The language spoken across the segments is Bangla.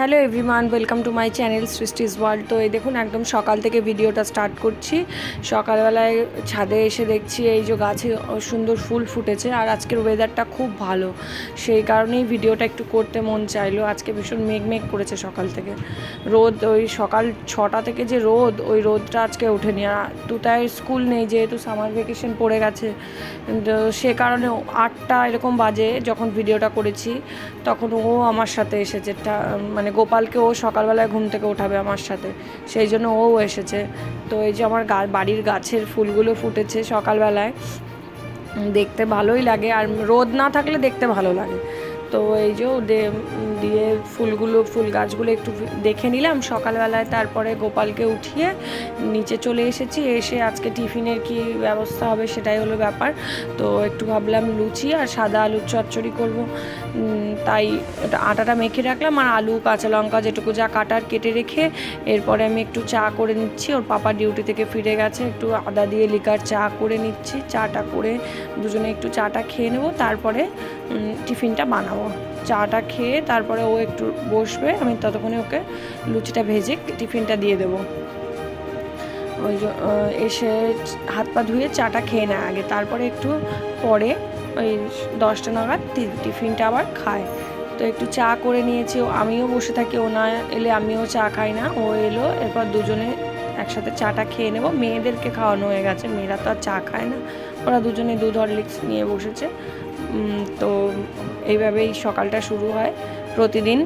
Hello everyone, welcome to my channel Srishti's world. তো এই দেখুন, একদম সকাল থেকে ভিডিওটা স্টার্ট করছি। সকালবেলায় ছাদে এসে দেখছি এই যে গাছে সুন্দর ফুল ফুটেছে আর আজকের ওয়েদারটা খুব ভালো। সেই কারণেই ভিডিওটা একটু করতে মন চাইলো। আজকে ভীষণ মেঘ মেঘ করেছে সকাল থেকে। রোদ, ওই সকাল ছটা থেকে যে রোদ, ওই রোদটা আজকে ওঠেনি। আর তুতায় স্কুল নেই, যেহেতু সামার ভেকেশন পড়ে গেছে সে কারণে আটটা এরকম বাজে যখন ভিডিওটা করেছি, তখন ও আমার সাথে এসেছে। টা- মানে গোপালকে ও সকালবেলায় ঘুম থেকে ওঠাবে আমার সাথে। সেই জন্য ও এসেছে। তো এই যে আমার বাড়ির গাছের ফুলগুলো ফুটেছে সকালবেলায়। দেখতে ভালোই লাগে। আর রোদ না থাকলে দেখতে ভালো লাগে। তো এই যে দিয়ে ফুলগুলো, ফুল গাছগুলো একটু দেখে নিলাম। সকালবেলায় তারপরে গোপালকে উঠিয়ে নিচে চলে এসেছি। এসে আজকে টিফিনের কি ব্যবস্থা হবে সেটাই হলো ব্যাপার। তো একটু ভাবলাম লুচি আর সাদা আলুর চচ্চড়ি করব। তাই আটাটা মেখে রাখলাম আর আলু, কাঁচা লঙ্কা যেটুকু যা কাটার কেটে রেখে এরপরে আমি একটু চা করে নিচ্ছি। ওর পাপা ডিউটি থেকে ফিরে গেছে। একটু আদা দিয়ে লিকার চা করে নিচ্ছি। চাটা করে দুজনে একটু চাটা খেয়ে নেব। তারপরে টিফিনটা বানাবো। চাটা খেয়ে তারপরে ও একটু বসবে, আমি ততক্ষণে ওকে লুচিটা ভেজে টিফিনটা দিয়ে দেবো। ওই এসে হাত পা ধুয়ে চাটা খেয়ে নেয় আগে, তারপরে একটু পরে ওই দশটা নাগাদ টিফিনটা আবার খায়। তো একটু চা করে নিয়েছি আমিও বসে থাকি, ও না এলে আমিও চা খাই না, ও এলো, এরপর দুজনে একসাথে চাটা খেয়ে নেব। মেয়েদেরকে খাওয়ানো হয়ে গেছে। মেয়েরা তো আর চা খায় না। ওরা দুজনে দুধ হরলিক্স নিয়ে বসেছে। তো এইভাবেই সকালটা শুরু হয় প্রতিদিন।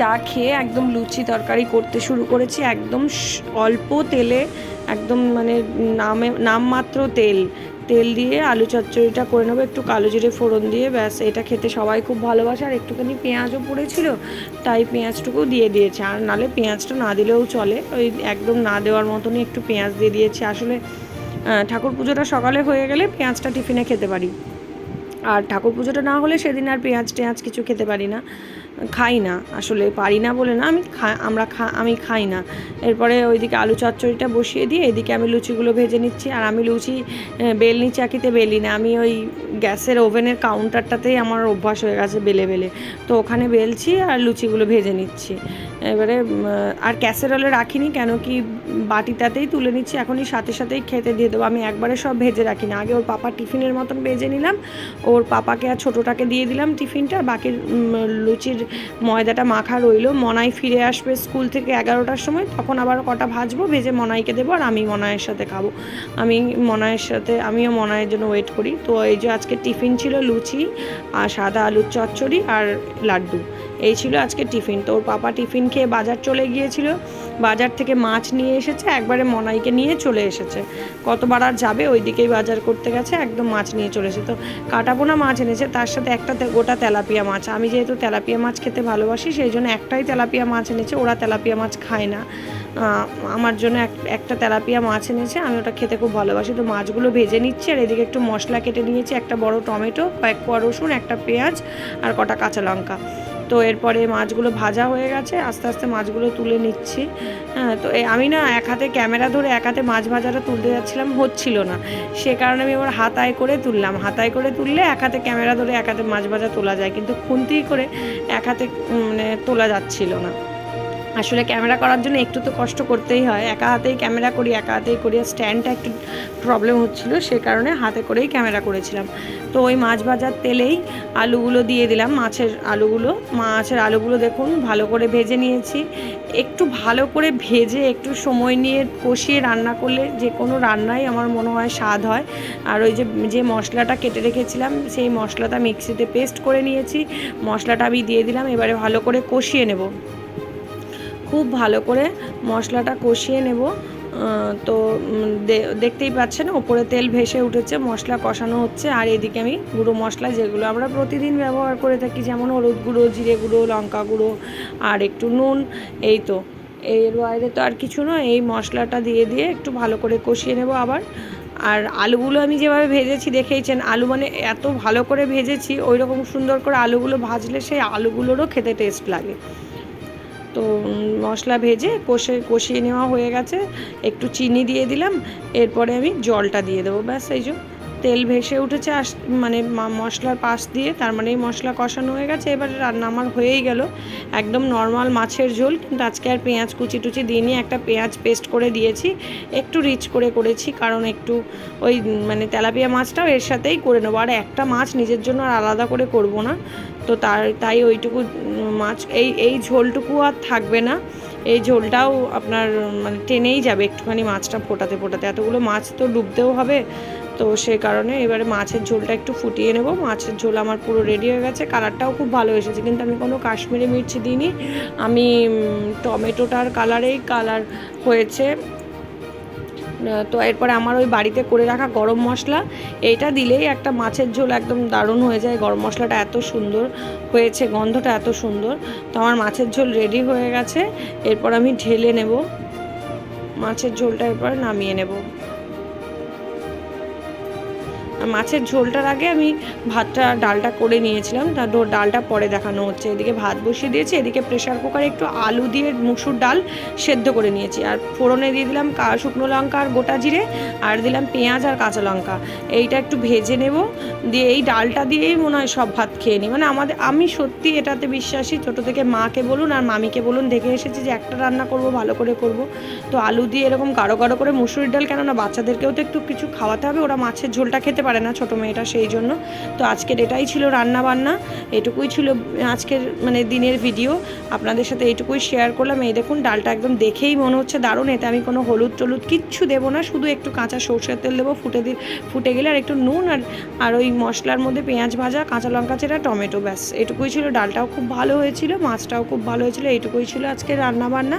চা খেয়ে একদম লুচি তরকারি করতে শুরু করেছি। একদম অল্প তেলে, একদম মানে নামে, নামমাত্র তেল। তেল দিয়ে আলু চচ্চড়িটা করে নেব, একটু কালো জিরে ফোড়ন দিয়ে, ব্যাস, এটা খেতে সবাই খুব ভালোবাসে। আর একটুখানি পেঁয়াজও পড়েছিল, তাই পেঁয়াজটুকু দিয়ে দিয়েছে। আর নালে পেঁয়াজটা না দিলেও চলে, ওই একদম না দেওয়ার মতনই একটু পেঁয়াজ দিয়ে দিয়েছি। আসলে ঠাকুর পুজোটা সকালে হয়ে গেলে পেঁয়াজটা টিফিনে খেতে পারি। আর ঠাকুর পুজোটা না হলে সেদিন আর পেঁয়াজ টেঁয়াজ কিছু খেতে পারি না। খাই না। আসলে পারি না বলে না, আমি খা, আমরা খা, আমি খাই না। এরপরে ওইদিকে আলু চচ্চড়িটা বসিয়ে দিয়ে এদিকে আমি লুচিগুলো ভেজে নিচ্ছি। আর আমি লুচি বেলনি চাকিতে বেলি না। আমি ওই গ্যাসের ওভেনের কাউন্টারটাতেই আমার অভ্যাস হয়ে গেছে বেলে বেলে। তো ওখানে বেলছি আর লুচিগুলো ভেজে নিচ্ছি। এবারে আর ক্যাসেরলে রাখিনি, কেন কি বাটিটাতেই তুলে নিচ্ছি। এখনই সাথে সাথেই খেতে দিয়ে দেবো। আমি একবারে সব ভেজে রাখি না আগে ওর পাপা টিফিনের মতন ভেজে নিলাম। ওর পাপাকে আর ছোটোটাকে দিয়ে দিলাম টিফিনটা। বাকি লুচির ময়দাটা মাখা রইল। মনাই ফিরে আসবে স্কুল থেকে এগারোটার সময়। তখন আবার কটা ভাজবো, ভেজে মনাইকে দেবো আর আমি মনায়ের সাথে খাব। আমি মনায়ের সাথে, আমিও মনায়ের জন্য ওয়েট করি। তো এই যে আজকে টিফিন ছিল লুচি আর সাদা আলুর চচ্চড়ি আর লাড্ডু। এই ছিল আজকে টিফিন। তো ওর পাপা টিফিন খেয়ে বাজার চলে গিয়েছিল। বাজার থেকে মাছ নিয়ে এসেছে, একবারে মনাইকে নিয়ে চলে এসেছে। কতবার আর যাবে ওই দিকেই বাজার করতে গেছে, একদম মাছ নিয়ে চলে এসেছে। তো কাটাপোনা মাছ এনেছে, তার সাথে একটা গোটা তেলাপিয়া মাছ। আমি যেহেতু তেলাপিয়া মাছ খেতে ভালোবাসি, সেই জন্য একটাই তেলাপিয়া মাছ এনেছে, ওরা তেলাপিয়া মাছ খায় না। আমার জন্য এক একটা তেলাপিয়া মাছ এনেছে, আমি ওটা খেতে খুব ভালোবাসি। তো মাছগুলো ভেজে নিচ্ছি, আর এদিকে একটু মশলা কেটে নিয়েছি, একটা বড় টমেটো, কয়েক কোয়া রসুন, একটা পেঁয়াজ, আর কটা কাঁচা লঙ্কা। তো এরপরে মাছগুলো ভাজা হয়ে গেছে, আস্তে আস্তে মাছগুলো তুলে নিচ্ছি। হ্যাঁ তো আমি না এক হাতে ক্যামেরা ধরে এক হাতে মাছ ভাজাটা তুলতে যাচ্ছিলাম, হচ্ছিল না। সে কারণে আমি আবার হাতায় করে তুললাম। হাতায় করে তুললে এক হাতে ক্যামেরা ধরে এক হাতে মাছ ভাজা তোলা যায়, কিন্তু খুন্তি করে এক হাতে মানে তোলা যাচ্ছিল না। আসলে ক্যামেরা করার জন্য একটু তো কষ্ট করতেই হয়। একা হাতেই ক্যামেরা করি, একা হাতেই করি। আর স্ট্যান্ডটা একটু প্রবলেম হচ্ছিল, সে কারণে হাতে করেই ক্যামেরা করেছিলাম। তো ওই মাছ ভাজার তেলেই আলুগুলো দিয়ে দিলাম, মাছের আলুগুলো। মাছের আলুগুলো দেখুন, ভালো করে ভেজে নিয়েছি। একটু ভালো করে ভেজে একটু সময় নিয়ে কষিয়ে রান্না করলে যে কোনো রান্নাই আমার মনে হয় স্বাদ হয়। আর ওই যে যে মশলাটা কেটে রেখেছিলাম, সেই মশলাটা মিক্সিতে পেস্ট করে নিয়েছি। মশলাটা আমি দিয়ে দিলাম, এবারে ভালো করে কষিয়ে নেব। খুব ভালো করে মশলাটা কষিয়ে নেব। তো দেখতেই পাচ্ছেন ওপরে তেল ভেসে উঠেছে, মশলা কষানো হচ্ছে। আর এদিকে আমি গুঁড়ো মশলা যেগুলো আমরা প্রতিদিন ব্যবহার করে থাকি, যেমন হলুদ গুঁড়ো, জিরে গুঁড়ো, লঙ্কা গুঁড়ো আর একটু নুন, এই তো। এর বাইরে তো আর কিছু নয়, এই মশলাটা দিয়ে দিয়ে একটু ভালো করে কষিয়ে নেব আবার। আর আলুগুলো আমি যেভাবে ভেজেছি, দেখেইছেন, আলু মানে এত ভালো করে ভেজেছি ওই রকম সুন্দর করে আলুগুলো ভাজলে সেই আলুগুলোরও খেতে টেস্ট লাগে। তো মশলা ভেজে কষে, কষিয়ে নেওয়া হয়ে গেছে। একটু চিনি দিয়ে দিলাম, এরপরে আমি জলটা দিয়ে দেবো, ব্যাস এই যে। তেল ভেসে উঠেছে আস মানে মশলার পাশ দিয়ে, তার মানে এই মশলা কষানো হয়ে গেছে। এবারে রান্না আমার হয়েই গেল। একদম নর্মাল মাছের ঝোল, কিন্তু আজকে আর পেঁয়াজ কুচি টুচি দিইনি, একটা পেঁয়াজ পেস্ট করে দিয়েছি। একটু রিচ করে করেছি, কারণ একটু ওই মানে তেলাপিয়া মাছটাও এর সাথেই করে নেব। আর একটা মাছ নিজের জন্য আর আলাদা করে করব না। তো তার, তাই ওইটুকু মাছ, এই এই ঝোলটুকু আর থাকবে না। এই ঝোলটাও আপনার মানে টেনেই যাবে একটুখানি মাছটা ফোটাতে ফোটাতে। এতগুলো মাছ তো ডুবতেও হবে। তো সে কারণে এবারে মাছের ঝোলটা একটু ফুটিয়ে নেব। মাছের ঝোল আমার পুরো রেডি হয়ে গেছে। কালারটাও খুব ভালো এসেছে। কিন্তু আমি কোনো কাশ্মীরি মির্চি দিইনি। আমি টমেটোটার কালারেই কালার হয়েছে। তো এরপরে আমার ওই বাড়িতে করে রাখা গরম মশলা। এইটা দিলেই একটা মাছের ঝোল একদম দারুণ হয়ে যায়। গরম মশলাটা এত সুন্দর হয়েছে, গন্ধটা এত সুন্দর। তো আমার মাছের ঝোল রেডি হয়ে গেছে। এরপর আমি ঢেলে নেব। মাছের ঝোলটা এরপর নামিয়ে নেব। মাছের ঝোলটার আগে আমি ভাতটা, ডালটা করে নিয়েছিলাম। তা ডালটা পরে দেখানো হচ্ছে। এদিকে ভাত বসিয়ে দিয়েছি, এদিকে প্রেশার কুকারে একটু আলু দিয়ে মুসুর ডাল সেদ্ধ করে নিয়েছি। আর ফোড়নে দিয়ে দিলাম শুকনো লঙ্কা আর গোটা জিরে, আর দিলাম পেঁয়াজ আর কাঁচা লঙ্কা। এইটা একটু ভেজে নেব। দিয়ে এই ডালটা দিয়েই মনে হয় সব ভাত খেয়ে নিই। মানে আমাদের, আমি সত্যি এটাতে বিশ্বাসী। ছোটো থেকে মাকে বলুন আর মামিকে বলুন, দেখে এসেছি যে একটা রান্না করব, ভালো করে করব। তো আলু দিয়ে এরকম গাঢ় গাঢ় করে মুসুরির ডাল, কেননা বাচ্চাদেরকেও তো একটু কিছু খাওয়াতে হবে, ওরা মাছের ঝোলটা খেতে পারে না ছোটো মেয়েটা সেই জন্য। তো আজকের এটাই ছিল রান্না বান্না এটুকুই ছিল, আজকের মানে দিনের ভিডিও আপনাদের সাথে এইটুকুই শেয়ার করলাম। এই দেখুন, ডালটা একদম দেখেই মনে হচ্ছে দারুণ। এতে আমি কোনো হলুদ টলুদ কিচ্ছু দেবো না, শুধু একটু কাঁচা সর্ষের তেল দেবো, ফুটে দিয়ে ফুটে গেলে আর একটু নুন আর আর ওই মশলার মধ্যে পেঁয়াজ ভাজা, কাঁচা লঙ্কা চেরা, টমেটো ব্যাস। এটুকুই ছিল, ডালটাও খুব ভালো হয়েছিল, মাছটাও খুব ভালো হয়েছিল এইটুকুই ছিল আজকে রান্না বান্না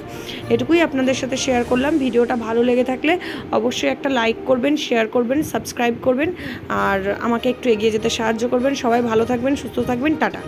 এটুকুই আপনাদের সাথে শেয়ার করলাম। ভিডিওটা ভালো লেগে থাকলে অবশ্যই একটা লাইক করবেন শেয়ার করবেন সাবস্ক্রাইব করবেন। আর আমাকে একটু এগিয়ে যেতে সাহায্য করবেন। সবাই ভালো থাকবেন সুস্থ থাকবেন টাটা।